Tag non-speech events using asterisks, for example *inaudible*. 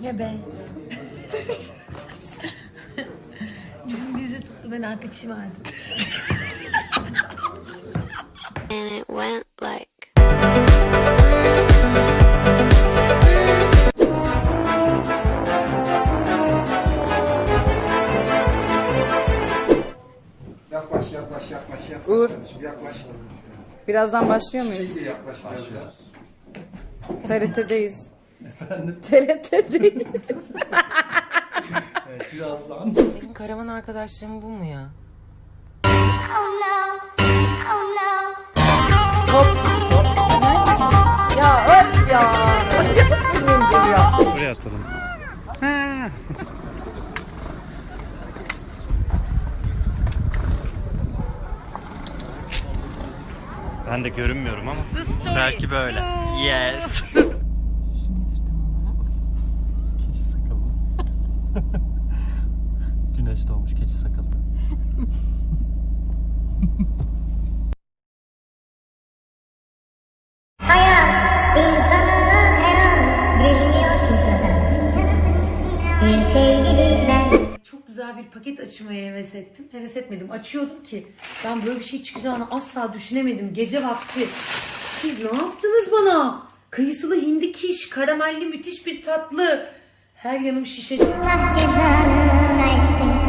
Ya ben. *laughs* Bizim dizi tuttu ben arkadaşım vardı. and it went like Yaklaş yaklaş yaklaş yaklaş. Uğur. Kardeşim, Yaklaş. Birazdan başlıyor muyuz? Şimdi yaklaş biraz daha. TRT'deyiz. TRT'deyiz. *laughs* Senin karavan arkadaşların bu mu ya? ya öf ya. Buraya atalım. Ben de görünmüyorum ama belki böyle. Yes. *laughs* Keçi sakalı. Güneş doğmuş keçi sakalı. Çok güzel bir paket açmaya heves ettim. Heves etmedim. Açıyordum ki ben böyle bir şey çıkacağını asla düşünemedim. Gece vakti. Siz ne yaptınız bana? Kıyısılı hindi kiş, karamelli müthiş bir tatlı. Her yanım şişecek. Allah cezanı versin.